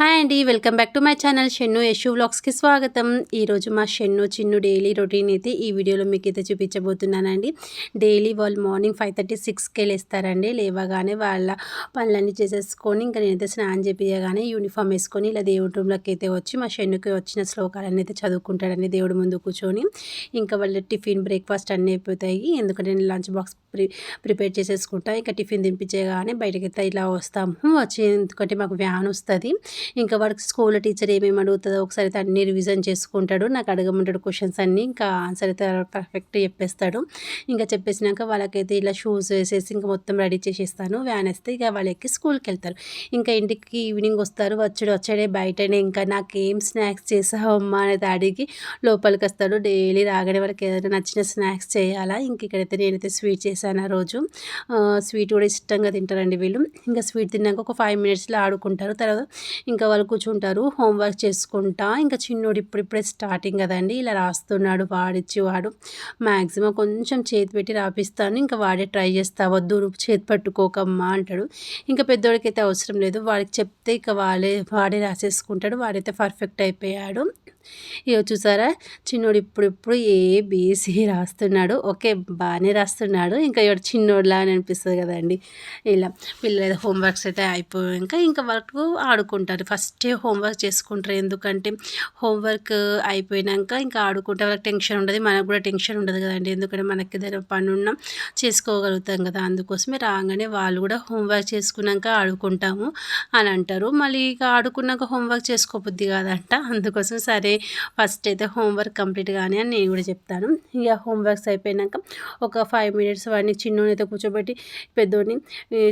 Hi అండి welcome back to my channel Shennu Yashu వ్లాగ్స్కి స్వాగతం. ఈరోజు మా షెన్ను చిన్ను డైలీ రొటీన్ అయితే ఈ వీడియోలో మీకు అయితే చూపించబోతున్నానండి. డైలీ వాళ్ళు మార్నింగ్ ఫైవ్ థర్టీ సిక్స్కి లేస్తారండి. లేవగానే వాళ్ళ పనులన్నీ చేసేసుకొని ఇంకా నేనైతే స్నానం చేపించగానే యూనిఫామ్ వేసుకొని ఇలా దేవుడి రూమ్లోకి అయితే వచ్చి మా షెన్నుకి వచ్చిన శ్లోకాలన్నీ అయితే చదువుకుంటాడండి దేవుడి ముందు కూర్చొని. ఇంకా వాళ్ళ టిఫిన్ బ్రేక్ఫాస్ట్ అన్నీ అయిపోతాయి. ఎందుకంటే నేను లంచ్ బాక్స్ ప్రి ప్రిపేర్ చేసేసుకుంటా. ఇంకా టిఫిన్ దింపించేగానే బయటకైతే ఇలా వస్తాము. వచ్చి ఎందుకంటే మాకు వ్యాన్ వస్తుంది. ఇంకా వాడికి స్కూల్ టీచర్ ఏమేమి అడుగుతుందో ఒకసారి అయితే అన్ని రివిజన్ చేసుకుంటాడు. నాకు అడగమంటాడు క్వశ్చన్స్ అన్నీ ఇంకా ఆన్సర్ అయితే పర్ఫెక్ట్ చెప్పేస్తాడు. ఇంకా చెప్పేసినాక వాళ్ళకైతే ఇలా షూస్ వేసేసి ఇంకా మొత్తం రెడీ చేసేస్తాను. వ్యాన్ వేస్తే ఇక వాళ్ళకి స్కూల్కి వెళ్తారు. ఇంకా ఇంటికి ఈవినింగ్ వస్తారు. వచ్చాడు వచ్చాడే బయటనే ఇంకా నాకు ఏం స్నాక్స్ చేసావమ్మా అనేది అడిగి లోపలికి వస్తాడు. డైలీ రాగానే వాళ్ళకి ఏదైనా నచ్చిన స్నాక్స్ చేయాలా? ఇంక ఇక్కడైతే నేనైతే స్వీట్ చేశాను ఆ రోజు. స్వీట్ కూడా ఇష్టంగా తింటారండి వీళ్ళు. ఇంకా స్వీట్ తిన్నాక ఒక ఫైవ్ మినిట్స్లో ఆడుకుంటారు. తర్వాత ఇంకా వాళ్ళు కూర్చుంటారు హోంవర్క్ చేసుకుంటా. ఇంకా చిన్నోడు ఇప్పుడిప్పుడే స్టార్టింగ్ కదండి ఇలా రాస్తున్నాడు వాడిచ్చి వాడు మ్యాక్సిమం కొంచెం చేతి పెట్టి రాపిస్తాను ఇంకా వాడే ట్రై చేస్తా వద్దు చేతి పట్టుకోకమ్మా అంటాడు. ఇంకా పెద్దోడికైతే అయితే అవసరం లేదు వాడికి చెప్తే ఇక వాళ్ళే వాడే రాసేసుకుంటాడు వాడైతే పర్ఫెక్ట్ అయిపోయాడు. ఇక చూసారా? చిన్నోడు ఇప్పుడిప్పుడు ఏ బీసీ రాస్తున్నాడు. ఓకే బాగానే రాస్తున్నాడు. ఇంకా ఇవాడు చిన్నోడులా అని అనిపిస్తుంది కదండి. ఇలా పిల్లల హోంవర్క్స్ అయితే అయిపోయాక ఇంకా వరకు ఆడుకుంటారు. ఫస్టే హోంవర్క్ చేసుకుంటారు. ఎందుకంటే హోంవర్క్ అయిపోయినాక ఇంకా ఆడుకుంటే వాళ్ళకి టెన్షన్ ఉండదు. మనకు కూడా టెన్షన్ ఉండదు కదండి. ఎందుకంటే మనకి ఏదైనా పని ఉన్నా చేసుకోగలుగుతాం కదా. అందుకోసమే రాగానే వాళ్ళు కూడా హోంవర్క్ చేసుకున్నాక ఆడుకుంటాము అని అంటారు. మళ్ళీ ఇక ఆడుకున్నాక హోంవర్క్ చేసుకోబుద్ది కాదంట. అందుకోసం సరే ఫస్ట్ అయితే హోంవర్క్ కంప్లీట్ కానీ అని నేను కూడా చెప్తాను. ఇక హోంవర్క్స్ అయిపోయినాక ఒక ఫైవ్ మినిట్స్ వాడిని చిన్నోని అయితే కూర్చోబెట్టి పెద్దోడిని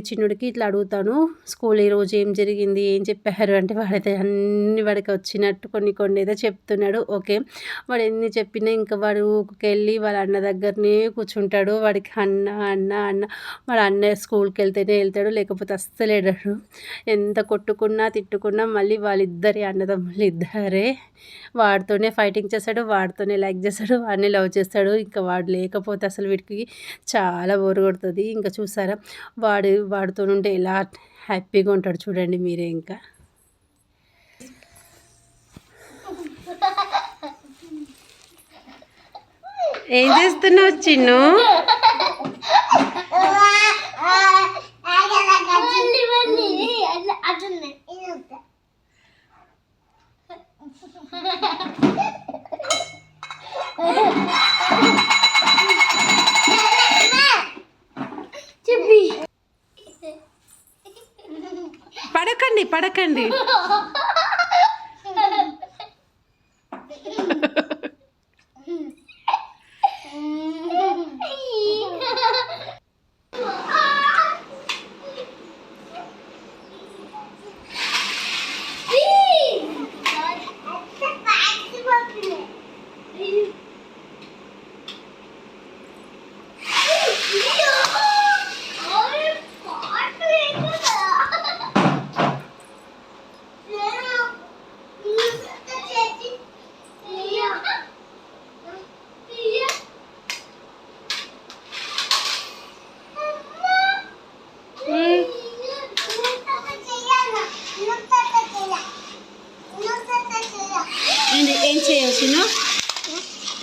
చిన్నోడికి ఇట్లా అడుగుతాను స్కూల్ ఈరోజు ఏం జరిగింది ఏం చెప్పారు? అంటే వాడైతే అన్ని వాడికి వచ్చినట్టు కొన్ని కొన్ని అయితే చెప్తున్నాడు. ఓకే. వాడు ఎన్ని చెప్పినా ఇంకా వాడు ఊరికెళ్ళి వాళ్ళ అన్న దగ్గరనే కూర్చుంటాడు. వాడికి అన్న అన్న అన్న వాడు అన్న స్కూల్కి వెళ్తేనే వెళ్తాడు. లేకపోతే అస్సలు ఎంత కొట్టుకున్నా తిట్టుకున్నా మళ్ళీ వాళ్ళిద్దరే అన్నదమ్ములు ఇద్దరే. వాడితోనే ఫైటింగ్ చేస్తాడు వాడితోనే లైక్ చేస్తాడు వాడిని లవ్ చేస్తాడు. ఇంకా వాడు లేకపోతే అసలు వీడికి చాలా బోరు కొడుతుంది. ఇంకా చూసారా? వాడు వాడితో ఉంటే ఎలా హ్యాపీగా ఉంటాడు చూడండి మీరే ఇంకా. ఏం చేస్తున్నావు చిన్ను? അതൊക്കെ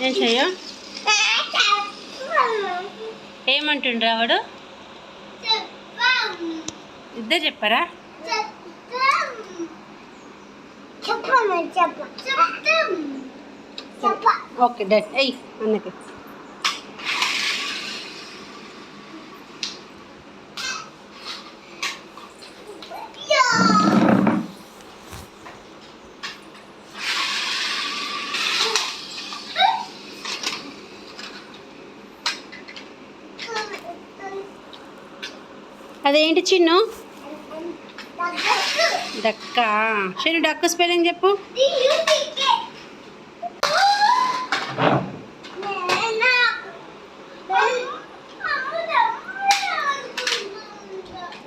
ఏం చెయ్య? ఏమంటుండ్రు వాడు ఇద్దరు చెప్పారా? Okay done. ఎయ్ అన్నకి. అదేంటి చిన్ను? డక్క. చిన్ను డక్క స్పెల్లింగ్ చెప్పు.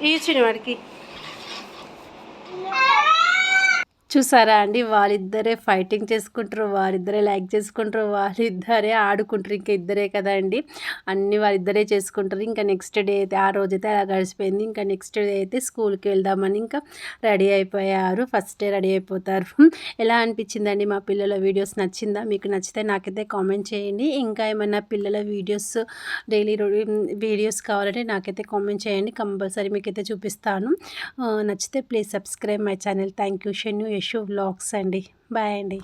ఇచ్చిన వాడికి. చూసారా అండి? వాళ్ళిద్దరే ఫైటింగ్ చేసుకుంటారు వారిద్దరే లైక్ చేసుకుంటారు వాళ్ళిద్దరే ఆడుకుంటారు ఇంకా ఇద్దరే కదా అండి? అన్నీ వాళ్ళిద్దరే చేసుకుంటారు. ఇంకా నెక్స్ట్ డే అయితే ఆ రోజైతే అలా గడిచిపోయింది. ఇంకా నెక్స్ట్ డే అయితే స్కూల్కి వెళ్దామని ఇంకా రెడీ అయిపోయారు. ఫస్ట్ డే రెడీ అయిపోతారు. ఎలా అనిపించిందండి మా పిల్లల వీడియోస్? నచ్చిందా? మీకు నచ్చితే నాకైతే కామెంట్ చేయండి. ఇంకా ఏమైనా పిల్లల వీడియోస్ డైలీ వీడియోస్ కావాలంటే నాకైతే కామెంట్ చేయండి. కంపల్సరీ మీకైతే చూపిస్తాను. నచ్చితే please subscribe my channel. Thank you Shennu Yashu vlogs అండి. బాయ్ అండి.